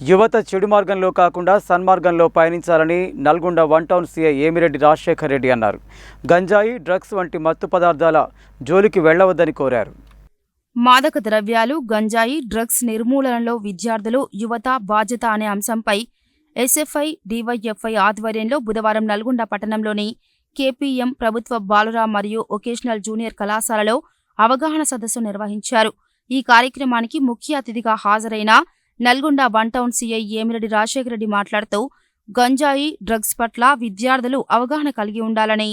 యువత చెడు మార్గంలో కాకుండా సన్మార్గంలో పయనించాలని Nalgonda one town CI Emireddy Rajasekhar Reddy అన్నారు. గంజాయి డ్రగ్స్ వంటి మత్తు పదార్థాల జోలికి వెళ్ళవద్దని కోరారు. మాదక ద్రవ్యాలు గంజాయి డ్రగ్స్ నిర్మూలనలో విద్యార్థులు యువత బాధ్యత అనే అంశంపై ఎస్ఎఫ్ఐ డివైఎఫ్ఐ ఆధ్వర్యంలో బుధవారం నల్గొండ పట్టణంలోని కేపీఎం ప్రభుత్వ బాలుర మరియు ఒకేషనల్ జూనియర్ కళాశాలలో అవగాహన సదస్సు నిర్వహించారు. ఈ కార్యక్రమానికి ముఖ్య అతిథిగా హాజరైన Nalgonda one town CI Emireddy Rajasekhara Reddy మాట్లాడుతూ గంజాయి డ్రగ్స్ పట్ల విద్యార్థులు అవగాహన కలిగి ఉండాలని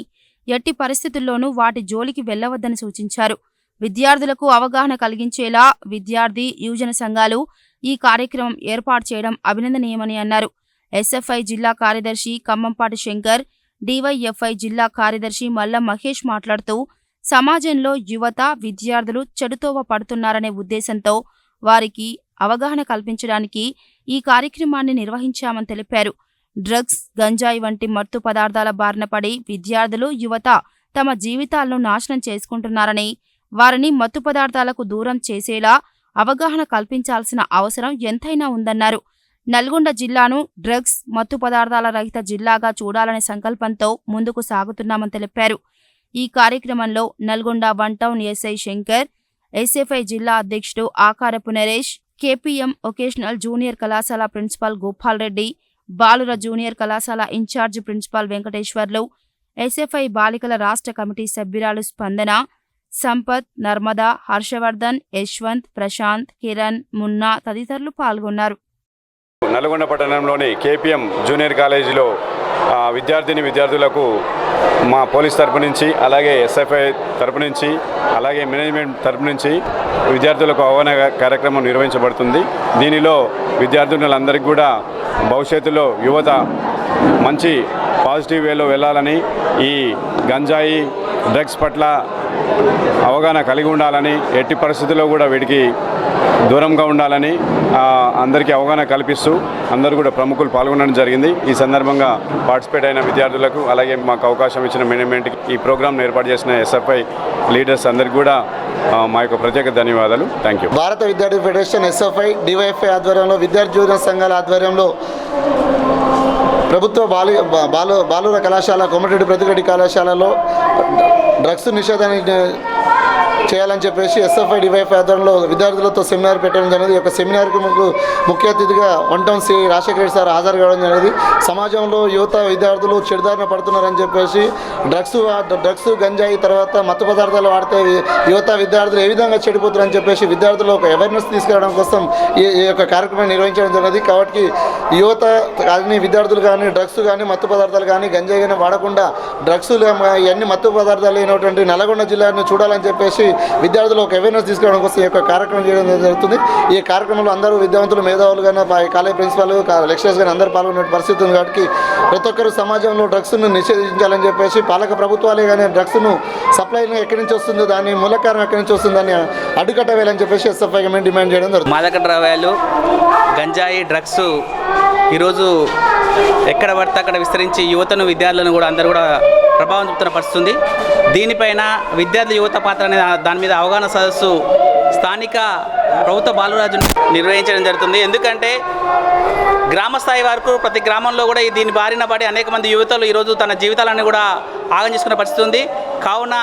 ఎట్టి పరిస్థితుల్లోనూ వాటి జోలికి వెళ్ళవద్దని సూచించారు. విద్యార్థులకు అవగాహన కలిగించేలా విద్యార్థి యువజన సంఘాలు ఈ కార్యక్రమం ఏర్పాటు చేయడం అభినందనీయమని అన్నారు. ఎస్ఎఫ్ఐ జిల్లా కార్యదర్శి ఖమ్మంపాటి శంకర్ డివైఎఫ్ఐ జిల్లా కార్యదర్శి మల్ల మహేష్ మాట్లాడుతూ సమాజంలో యువత విద్యార్థులు చెడుతోవ పడుతున్నారనే ఉద్దేశంతో వారికి అవగాహన కల్పించడానికి ఈ కార్యక్రమాన్ని నిర్వహించామని తెలిపారు. డ్రగ్స్ గంజాయి వంటి మత్తు పదార్థాల బారిన పడి విద్యార్థులు యువత తమ జీవితాలను నాశనం చేసుకుంటున్నారని వారిని మత్తు పదార్థాలకు దూరం చేసేలా అవగాహన కల్పించాల్సిన అవసరం ఎంతైనా ఉందన్నారు. నల్గొండ జిల్లాను డ్రగ్స్ మత్తు పదార్థాల రహిత జిల్లాగా చూడాలనే సంకల్పంతో ముందుకు సాగుతున్నామని తెలిపారు. ఈ కార్యక్రమంలో Nalgonda one town SI Shankar SFI జిల్లా అధ్యక్షుడు Akarapu Naresh KPM vocational junior కళాశాల ప్రిన్సిపాల్ గోపాల్ రెడ్డి బాలుర జూనియర్ కళాశాల ఇన్ఛార్జ్ ప్రిన్సిపాల్ వెంకటేశ్వర్లు ఎస్ఎఫ్ఐ బాలికల రాష్ట్ర కమిటీ సభ్యురాలు స్పందన సంపత్ నర్మదా హర్షవర్ధన్ యశ్వంత్ ప్రశాంత్ కిరణ్ మున్నా తదితరులు పాల్గొన్నారు. నల్గొండ పట్టణంలోని కేపీఎం జూనియర్ కాలేజీలో విద్యార్థిని విద్యార్థులకు మా పోలీస్ తరపు నుంచి అలాగే ఎస్ఎఫ్ఐ తరపు నుంచి అలాగే మేనేజ్మెంట్ తరపు నుంచి విద్యార్థులకు అవగాహన కార్యక్రమం నిర్వహించబడుతుంది. దీనిలో విద్యార్థినులందరికీ కూడా భవిష్యత్తులో యువత మంచి పాజిటివ్ వేలో వెళ్ళాలని ఈ గంజాయి డ్రగ్స్ పట్ల అవగాహన కలిగి ఉండాలని ఎట్టి పరిస్థితుల్లో కూడా వీటికి దూరంగా ఉండాలని అందరికీ అవగాహన కల్పిస్తూ అందరూ కూడా ప్రముఖులు పాల్గొనడం జరిగింది. ఈ సందర్భంగా పార్టిసిపేట్ అయిన విద్యార్థులకు అలాగే మాకు అవకాశం ఇచ్చిన మేనేజ్మెంట్కి ఈ ప్రోగ్రాంను ఏర్పాటు చేసిన ఎస్ఎఫ్ఐ లీడర్స్ అందరికీ కూడా మా యొక్క ప్రత్యేక ధన్యవాదాలు. థ్యాంక్ యూ భారత విద్యార్థి ఫెడరేషన్ ఎస్ఎఫ్ఐ డివైఎఫ్ఐ ఆధ్వర్యంలో విద్యార్థి సంఘాల ఆధ్వర్యంలో ప్రభుత్వ బాలు బాలు బాలుర కళాశాల కొమటిరెడ్డి ప్రతిరెడ్డి కళాశాలలో డ్రగ్స్ నిషేధాన్ని చేయాలని చెప్పేసి ఎస్ఎఫ్ఐ డివైఎఫ్ఐ ఆధ్వర్యంలో విద్యార్థులతో సెమినార్ పెట్టడం జరిగింది. ఈ యొక్క సెమినార్కి మాకు ముఖ్య అతిథిగా one town Shri Rajasekhara Reddy sir హాజరు కావడం జరిగింది. సమాజంలో యువత విద్యార్థులు చెడుదారిన పడుతున్నారని చెప్పేసి డ్రగ్స్ డ్రగ్స్ గంజాయి తర్వాత మత్తు పదార్థాలు వాడితే యువత విద్యార్థులు ఏ విధంగా చెడిపోతారని చెప్పేసి విద్యార్థులు ఒక అవేర్నెస్ తీసుకురావడం కోసం ఈ యొక్క కార్యక్రమం నిర్వహించడం జరిగింది. కాబట్టి యువత కానీ విద్యార్థులు కానీ డ్రగ్స్ కానీ మత్తు పదార్థాలు కానీ గంజాయి కానీ వాడకుండా డ్రగ్స్ ఇవన్నీ మత్తు పదార్థాలు అయినటువంటి నల్గొండ జిల్లాను చూడాలని చెప్పేసి విద్యార్థులు ఒక అవేర్నెస్ తీసుకురావడం కోసం ఈ యొక్క కార్యక్రమం చేయడం జరుగుతుంది. ఈ కార్యక్రమంలో అందరూ విద్యావంతులు మేధావులు కానీ కాలేజ్ ప్రిన్సిపాల్ లెక్చరర్స్ కానీ అందరూ పాల్గొనే పరిస్థితి ఉంది కాబట్టి ప్రతి ఒక్కరు సమాజంలో డ్రగ్స్ను నిషేధించాలని చెప్పేసి పాలక ప్రభుత్వాలే కానీ డ్రగ్స్ను సప్లై ఎక్కడి నుంచి వస్తుందో దాని మూలకారం ఎక్కడి నుంచి వస్తుందని అడ్డుకట్ట వేయాలని చెప్పేసి ఎస్ఎఫ్ఐ మేము డిమాండ్ చేయడం జరుగుతుంది. మాదక ద్రవ్యాలు గంజాయి డ్రగ్స్ ఈరోజు ఎక్కడ పడితే అక్కడ విస్తరించి యువతను విద్యార్థులను కూడా అందరూ కూడా ప్రభావం చూపుతున్న దీనిపైన విద్యార్థి యువత పాత్ర అనే దాని మీద అవగాహన సదస్సు స్థానిక ప్రభుత్వ బాలరాజు నిర్వహించడం జరుగుతుంది. ఎందుకంటే గ్రామ స్థాయి వరకు ప్రతి గ్రామంలో కూడా దీని బారిన పడి అనేక మంది యువతలు ఈరోజు తన జీవితాలను కూడా ఆగం చేసుకున్న పరిస్థితి ఉంది. కావున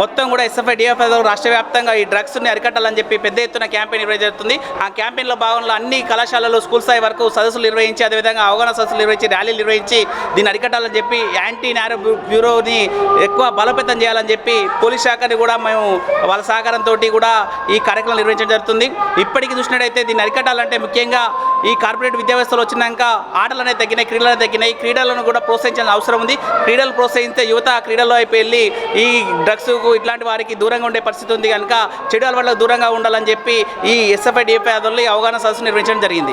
మొత్తం కూడా ఎస్ఎఫ్ఐ డిఎఫ్ఐ రాష్ట్ర వ్యాప్తంగా ఈ డ్రగ్స్ని అరికట్టాలని చెప్పి పెద్ద ఎత్తున క్యాంపెయిన్ నిర్వహించబడుతుంది ఆ క్యాంపెయిన్లో భాగంలో అన్ని కళాశాలలు స్కూల్ స్థాయి వరకు సదస్సులు నిర్వహించి అదేవిధంగా అవగాహన సదస్సులు నిర్వహించి ర్యాలీలు నిర్వహించి దీన్ని అరికట్టాలని చెప్పి యాంటీ నేర బ్యూరోని ఎక్కువ బలోపేతం చేయాలని చెప్పి పోలీస్ శాఖని కూడా మేము వాళ్ళ సహకారంతో కూడా ఈ కార్యక్రమం నిర్వహించడం జరుగుతుంది. ఇప్పటికీ చూసినట్టయితే దీన్ని అరికట్టాలంటే ముఖ్యంగా ఈ కార్పొరేట్ విద్యా వ్యవస్థలు వచ్చినాక ఆటలు అనేది తగ్గినాయి క్రీడలు అనేది తగ్గినాయి క్రీడలను కూడా ప్రోత్సహించాల్సిన అవసరం ఉంది. క్రీడలు ప్రోత్సహిస్తే యువత క్రీడల్లో వైపు వెళ్ళి ఈ డ్రగ్స్ ఇట్లాంటి వారికి దూరంగా ఉండే పరిస్థితి ఉంది కనుక చెడు అలవాట్లకు దూరంగా ఉండాలని చెప్పి ఈ ఎస్ఎఫ్ఐ డిఎఫ్ఐ ఆధ్వర్యంలో అవగాహన సదస్సు నిర్వహించడం జరిగింది.